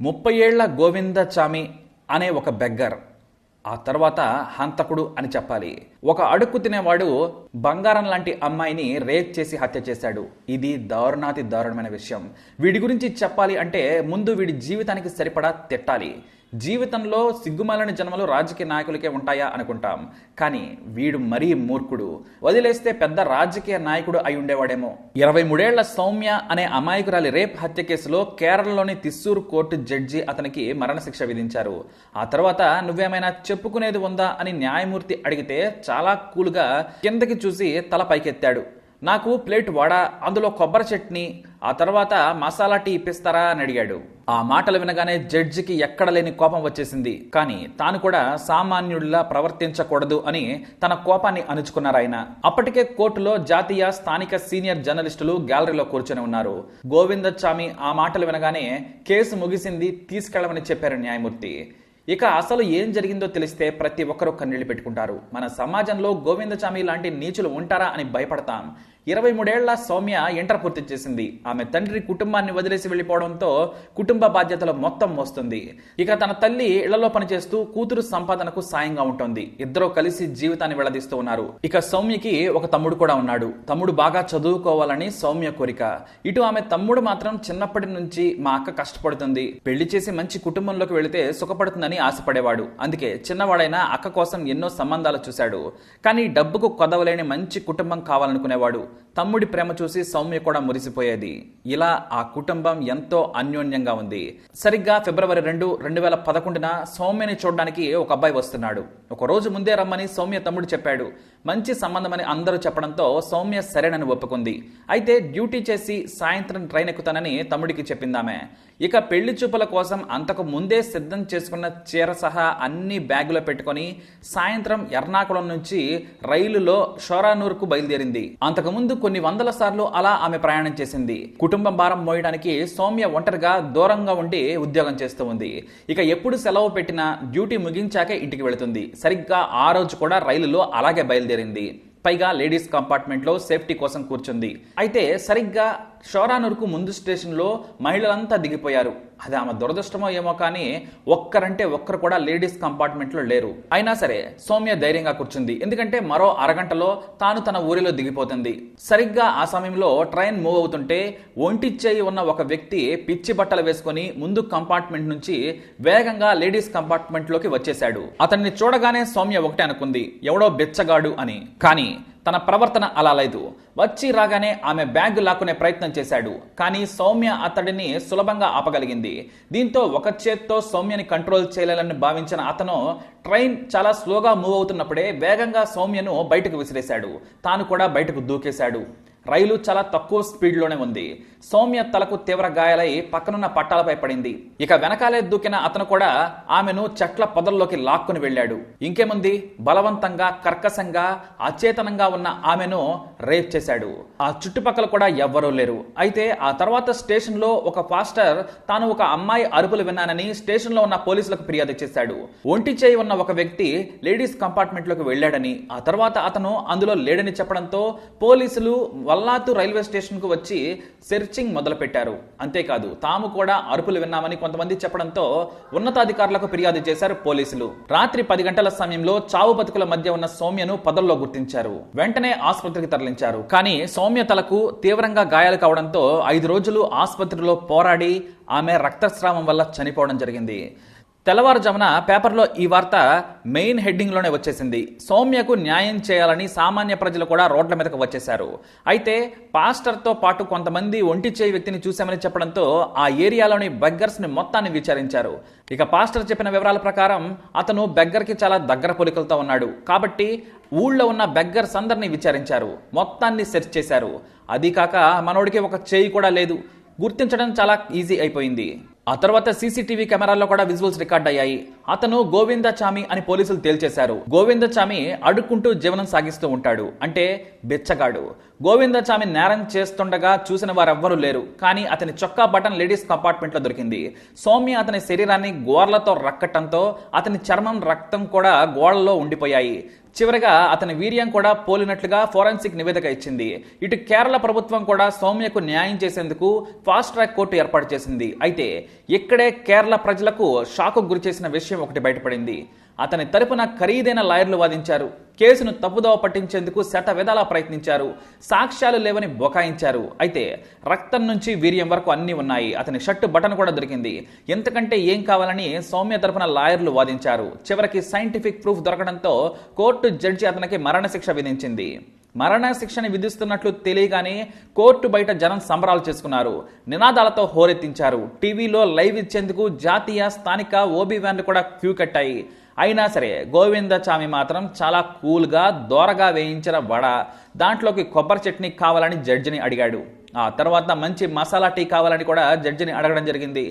ముప్పై ఏళ్ళ గోవిందచామి అనే ఒక బెగ్గర్ ఆ తర్వాత హంతకుడు అని చెప్పాలి. ఒక అడుక్కు తినేవాడు బంగారం లాంటి అమ్మాయిని రేప్ చేసి హత్య చేశాడు. ఇది దారుణాతి దారుణమైన విషయం. వీడి గురించి చెప్పాలి అంటే ముందు వీడి జీవితానికి సరిపడా తిట్టాలి. జీవితంలో సిగ్గుమాలని జన్మలు రాజకీయ నాయకులకే ఉంటాయా అనుకుంటాం. కానీ వీడు మరీ మూర్ఖుడు. వదిలేస్తే పెద్ద రాజకీయ నాయకుడు అయి ఉండేవాడేమో. ఇరవై మూడేళ్ళ సౌమ్య అనే అమాయకురాలి రేప్ హత్య కేసులో కేరళలోని తిస్సూరు కోర్టు జడ్జి అతనికి మరణశిక్ష విధించారు. ఆ తర్వాత నువ్వేమైనా చెప్పుకునేది ఉందా అని న్యాయమూర్తి అడిగితే చాలా కూల్గా కిందకి చూసి తల పైకెత్తాడు. నాకు ప్లేట్ వడ అందులో కొబ్బరి చట్నీ ఆ తర్వాత మసాలా టీ ఇప్పిస్తారా అని అడిగాడు. ఆ మాటలు వినగానే జడ్జికి ఎక్కడ లేని కోపం వచ్చేసింది. కానీ తాను కూడా సామాన్యుడిలా ప్రవర్తించకూడదు అని తన కోపాన్ని అణుచుకున్నారు ఆయన. అప్పటికే కోర్టులో జాతీయ స్థానిక సీనియర్ జర్నలిస్టులు గ్యాలరీలో కూర్చొని ఉన్నారు. గోవిందచామి ఆ మాటలు వినగానే కేసు ముగిసింది తీసుకెళ్ళమని చెప్పారు న్యాయమూర్తి. ఇక అసలు ఏం జరిగిందో తెలిస్తే ప్రతి ఒక్కరూ కన్నీళ్ళు పెట్టుకుంటారు. మన సమాజంలో గోవిందచామి లాంటి నీచులు ఉంటారా అని భయపడతాం. ఇరవై మూడేళ్ళ సౌమ్య ఇంటర్ పూర్తి చేసింది. ఆమె తండ్రి కుటుంబాన్ని వదిలేసి వెళ్ళిపోవడంతో కుటుంబ బాధ్యతలు మొత్తం మోస్తుంది. ఇక తన తల్లి ఇళ్ళలో పనిచేస్తూ కూతురు సంపాదనకు సాయంగా ఉంటుంది. ఇద్దరూ కలిసి జీవితాన్ని వెళ్ళదీస్తూ ఉన్నారు. ఇక సౌమ్యకి ఒక తమ్ముడు కూడా ఉన్నాడు. తమ్ముడు బాగా చదువుకోవాలని సౌమ్య కోరిక. ఇటు ఆమె తమ్ముడు మాత్రం చిన్నప్పటి నుంచి మా అక్క కష్టపడుతుంది. పెళ్ళి చేసి మంచి కుటుంబంలోకి వెళితే సుఖపడుతుందని ఆశపడేవాడు. అందుకే చిన్నవాడైనా అక్క కోసం ఎన్నో సంబంధాలు చూశాడు. కానీ డబ్బుకు కొదవలేని మంచి కుటుంబం కావాలనుకునేవాడు. తమ్ముడి ప్రేమ చూసి సౌమ్య కూడా మురిసిపోయేది. ఇలా ఆ కుటుంబం ఎంతో అన్యోన్యంగా ఉంది. సరిగ్గా ఫిబ్రవరి రెండు రెండు వేల పదకొండున సౌమ్యని చూడడానికి ఒక అబ్బాయి వస్తున్నాడు. ఒక రోజు ముందే రమ్మని సౌమ్య తమ్ముడు చెప్పాడు. మంచి సంబంధమని అందరూ చెప్పడంతో సౌమ్య సరేనని ఒప్పుకుంది. అయితే డ్యూటీ చేసి సాయంత్రం ట్రైన్ ఎక్కుతానని తమ్ముడికి చెప్పిందామె. ఇక పెళ్ళి చూపుల కోసం అంతకు ముందే సిద్ధం చేసుకున్న చీర సహా అన్ని బ్యాగులో పెట్టుకొని సాయంత్రం ఎర్నాకుళం నుంచి రైలులో షోరానూర్కు బయలుదేరింది. అంతకుముందు కొన్ని వందల సార్లు అలా ఆమె ప్రయాణం చేసింది. కుటుంబం భారం మోయడానికి సౌమ్య ఒంటరిగా దూరంగా ఉండి ఉద్యోగం చేస్తూ ఉంది. ఇక ఎప్పుడు సెలవు పెట్టినా డ్యూటీ ముగించాకే ఇంటికి వెళుతుంది. సరిగ్గా ఆ రోజు కూడా రైలులో అలాగే బయలుదేరింది. పైగా లేడీస్ కంపార్ట్మెంట్లో సేఫ్టీ కోసం కూర్చుంది. అయితే సరిగ్గా షోరానూర్కు ముందు స్టేషన్లో మహిళలంతా దిగిపోయారు. అది ఆమె దురదృష్టమో ఏమో కానీ ఒక్కరంటే ఒక్కరు కూడా లేడీస్ కంపార్ట్మెంట్లో లేరు. అయినా సరే సౌమ్య ధైర్యంగా కూర్చుంది. ఎందుకంటే మరో అరగంటలో తాను తన ఊరిలో దిగిపోతుంది. సరిగ్గా ఆ సమయంలో ట్రైన్ మూవ్ అవుతుంటే ఒంటి చేయి ఉన్న ఒక వ్యక్తి పిచ్చి బట్టలు వేసుకొని ముందు కంపార్ట్మెంట్ నుంచి వేగంగా లేడీస్ కంపార్ట్మెంట్లోకి వచ్చేశాడు. అతన్ని చూడగానే సౌమ్య ఒకటే అనుకుంది. ఎవడో బెచ్చగాడు అని. కానీ తన ప్రవర్తన అలా లేదు. వచ్చి రాగానే ఆమె బ్యాగ్ లాక్కునే ప్రయత్నం చేశాడు. కానీ సౌమ్య అతడిని సులభంగా ఆపగలిగింది. దీంతో ఒక చేత్తో సౌమ్యని కంట్రోల్ చేయలేలని భావించిన అతను ట్రైన్ చాలా స్లోగా మూవ్ అవుతున్నప్పుడే వేగంగా సౌమ్యను బయటకు విసిరేశాడు. తాను కూడా బయటకు దూకేశాడు. రైలు చాలా తక్కువ స్పీడ్లోనే ఉంది. సౌమ్య తలకు తీవ్ర గాయాలై పక్కనున్న పట్టాలపై పడింది. ఇక వెనకాలే దూకిన అతను కూడా ఆమెను చెట్ల పొదల్లోకి లాక్కుని వెళ్ళాడు. ఇంకేముంది? బలవంతంగా కర్కశంగా అచేతనంగా ఉన్న ఆమెను రేప్ చేశాడు. ఆ చుట్టుపక్కల కూడా ఎవ్వరూ లేరు. అయితే ఆ తర్వాత స్టేషన్లో ఒక పాస్టర్ తాను ఒక అమ్మాయి అరుపులు విన్నానని స్టేషన్లో ఉన్న పోలీసులకు ఫిర్యాదు చేశాడు. ఒంటి చేయి ఉన్న ఒక వ్యక్తి లేడీస్ కంపార్ట్మెంట్లోకి వెళ్ళాడని ఆ తర్వాత అతను అందులో లేడని చెప్పడంతో పోలీసులు వల్లాతు రైల్వే స్టేషన్కు వచ్చి సెర్చింగ్ మొదలుపెట్టారు. అంతేకాదు తాము కూడా అరుపులు విన్నామని కొంతమంది చెప్పడంతో ఉన్నతాధికారులకు ఫిర్యాదు చేశారు పోలీసులు. రాత్రి పది గంటల సమయంలో చావు బతుకుల మధ్య ఉన్న సౌమ్యను పొదల్లో గుర్తించారు. వెంటనే ఆసుపత్రికి తరలించారు. కానీ సౌమ్య తలకు తీవ్రంగా గాయాలు కావడంతో ఐదు రోజులు ఆసుపత్రిలో పోరాడి ఆమె రక్తస్రావం వల్ల చనిపోవడం జరిగింది. తెల్లవారుజామున పేపర్లో ఈ వార్త మెయిన్ హెడ్డింగ్లోనే వచ్చేసింది. సౌమ్యకు న్యాయం చేయాలని సామాన్య ప్రజలు కూడా రోడ్ల మీదకు వచ్చేశారు. అయితే పాస్టర్తో పాటు కొంతమంది ఒంటి చేయి వ్యక్తిని చూశామని చెప్పడంతో ఆ ఏరియాలోని బెగ్గర్స్ని మొత్తాన్ని విచారించారు. ఇక పాస్టర్ చెప్పిన వివరాల ప్రకారం అతను బెగ్గర్కి చాలా దగ్గర పోలికలతో ఉన్నాడు. కాబట్టి ఊళ్ళో ఉన్న బెగ్గర్స్ అందరినీ విచారించారు. మొత్తాన్ని సెర్చ్ చేశారు. అది కాక మనోడికి ఒక చేయి కూడా లేదు. గుర్తించడం చాలా ఈజీ అయిపోయింది. ఆ తర్వాత సీసీటీవీ కెమెరాల్లో కూడా విజువల్స్ రికార్డ్ అయ్యాయి. అతను గోవిందచామి అని పోలీసులు తేల్చేశారు. గోవిందచామి అడుక్కుంటూ జీవనం సాగిస్తూ ఉంటాడు. అంటే బెచ్చగాడు. గోవిందచామి నేరం చేస్తుండగా చూసిన వారెవ్వరూ లేరు. కానీ అతని చొక్కా బటన్ లేడీస్ కంపార్ట్మెంట్లో దొరికింది. సౌమ్య అతని శరీరాన్ని గోర్లతో రక్కటంతో అతని చర్మం రక్తం కూడా గోళ్ళలో ఉండిపోయాయి. చివరగా అతని వీర్యం కూడా పోలినట్లుగా ఫోరెన్సిక్ నివేదిక ఇచ్చింది. ఇటు కేరళ ప్రభుత్వం కూడా సౌమ్యకు న్యాయం చేసేందుకు ఫాస్ట్ ట్రాక్ కోర్టు ఏర్పాటు చేసింది. అయితే ఇక్కడే కేరళ ప్రజలకు షాకు గురి చేసిన విషయం ఒకటి బయటపడింది. అతని తరపున ఖరీదైన లాయర్లు వాదించారు. కేసును తప్పుదోవ పట్టించేందుకు శత విధాలా ప్రయత్నించారు. సాక్ష్యాలు లేవని బొకాయించారు. అయితే రక్తం నుంచి వీర్యం వరకు అన్నీ ఉన్నాయి. అతని షర్టు బటన్ కూడా దొరికింది. ఎంతకంటే ఏం కావాలని సౌమ్య తరపున లాయర్లు వాదించారు. చివరికి సైంటిఫిక్ ప్రూఫ్ దొరకడంతో కోర్టు జడ్జి అతనికి మరణశిక్ష విధించింది. మరణశిక్షని విధిస్తున్నట్లు తెలియగానే కోర్టు బయట జనం సంబరాలు చేసుకున్నారు. నినాదాలతో హోరెత్తించారు. టీవీలో లైవ్ ఇచ్చేందుకు జాతీయ స్థానిక ఓబీ వ్యాన్లు కూడా క్యూ కట్టాయి. అయినా సరే గోవిందచామి మాత్రం చాలా కూల్గా దోరగా వేయించిన వడ దాంట్లోకి కొబ్బరి చట్నీ కావాలని జడ్జిని అడిగాడు. ఆ తర్వాత మంచి మసాలా టీ కావాలని కూడా జడ్జిని అడగడం జరిగింది.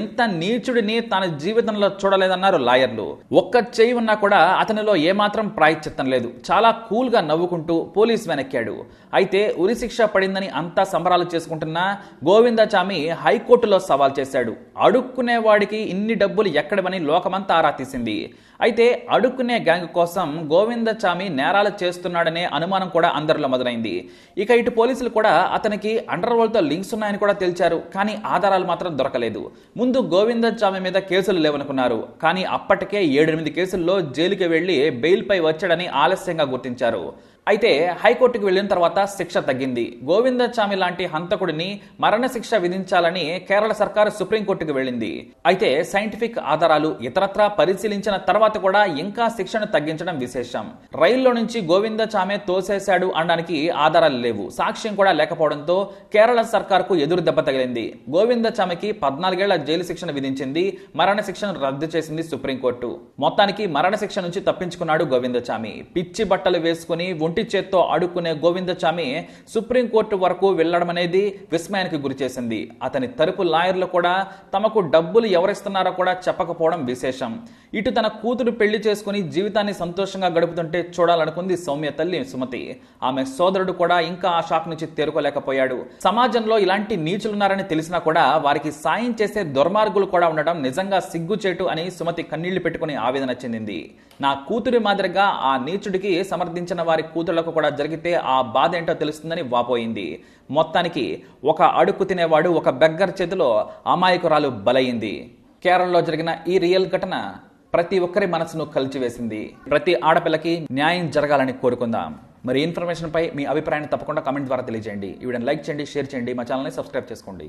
ఎంత నీచుడిని తన జీవితంలో చూడలేదన్నారు లాయర్లు. ఒక్క చేయి ఉన్నా కూడా అతనిలో ఏమాత్రం ప్రాయశ్చిత్తం లేదు. చాలా కూల్గా నవ్వుకుంటూ పోలీస్ వెనక్కాడు. అయితే ఉరిశిక్ష పడిందని అంతా సంబరాలు చేసుకుంటున్నా గోవిందచామి హైకోర్టులో సవాల్ చేశాడు. అడుక్కునేవాడికి ఇన్ని డబ్బులు ఎక్కడవని లోకమంతా ఆరా తీసింది. అయితే అడుక్కునే గ్యాంగ్ కోసం గోవిందచామి నేరాలు చేస్తున్నాడనే అనుమానం కూడా అందరిలో మొదలైంది. ఇక ఇటు పోలీసులు కూడా అతనికి అండర్ వరల్డ్తో లింక్స్ ఉన్నాయని కూడా తెలిచారు కానీ ఆధారాలు మాత్రం దొరకలేదు. ముందు గోవిందచామి మీద కేసులు లేవనుకున్నారు కానీ అప్పటికే ఏడెనిమిది కేసుల్లో జైలుకి వెళ్ళి బెయిల్పై వచ్చాడని ఆలస్యంగా గుర్తించారు. అయితే హైకోర్టుకు వెళ్ళిన తర్వాత శిక్ష తగ్గింది. గోవిందచామి లాంటి హంతకుడిని మరణశిక్ష విధించాలని కేరళ సర్కారు సుప్రీంకోర్టుకు వెళ్ళింది. అయితే సైంటిఫిక్ ఆధారాలు ఇతరత్రా పరిశీలించిన తర్వాత కూడా ఇంకా శిక్షను తగ్గించడం విశేషం. రైల్లో నుంచి గోవిందచామే తోసేశాడు అనడానికి ఆధారాలు లేవు. సాక్ష్యం కూడా లేకపోవడంతో కేరళ సర్కార్కు ఎదురు దెబ్బ తగిలింది. గోవిందచామికి పద్నాలుగేళ్ళ జైలు శిక్షను విధించింది మరణశిక్షను రద్దు చేసింది సుప్రీంకోర్టు. మొత్తానికి మరణ శిక్ష నుంచి తప్పించుకున్నాడు గోవిందచామి పిచ్చి బట్టలు వేసుకుని ఒంటి చేత్తో ఆడుకునే గోవిందచామి సుప్రీంకోర్టు వరకు వెళ్ళడం అనేది విస్మయానికి గురి చేసింది. అతని తరపు లాయర్లు కూడా తమకు డబ్బులు ఎవరిస్తున్నారో కూడా చెప్పకపోవడం విశేషం. ఇటు తన కూతురు పెళ్ళి చేసుకుని జీవితాన్ని సంతోషంగా గడుపుతుంటే చూడాలనుకుంది సౌమ్య తల్లి సుమతి. ఆమె సోదరుడు కూడా ఇంకా ఆ షాక్ నుంచి తేరుకోలేకపోయాడు. సమాజంలో ఇలాంటి నీచులున్నారని తెలిసినా కూడా వారికి సాయం చేసే దుర్మార్గులు కూడా ఉండడం నిజంగా సిగ్గుచేటు అని సుమతి కన్నీళ్ళు పెట్టుకుని ఆవేదన చెందింది. నా కూతురి మాదిరిగా ఆ నీచుడికి సమర్థించిన వారి కూతురు కూతుళ్ళకు కూడా జరిగితే ఆ బాధ ఏంటో తెలుస్తుందని వాపోయింది. మొత్తానికి ఒక అడుక్కు తినేవాడు ఒక బెగ్గర్ చేతిలో అమాయకురాలు బలయింది కేరళలో జరిగిన ఈ రియల్ ఘటన ప్రతి ఒక్కరి మనసును కలిచివేసింది. ప్రతి ఆడపిల్లకి న్యాయం జరగాలని కోరుకుందాం. మరి ఇన్ఫర్మేషన్ పై మీ అభిప్రాయాన్ని తప్పకుండా కమెంట్ ద్వారా తెలియజేయండి. ఈ వీడియోని లైక్ చేయండి షేర్ చేయండి. మా ఛానల్ని సబ్స్క్రైబ్ చేసుకోండి.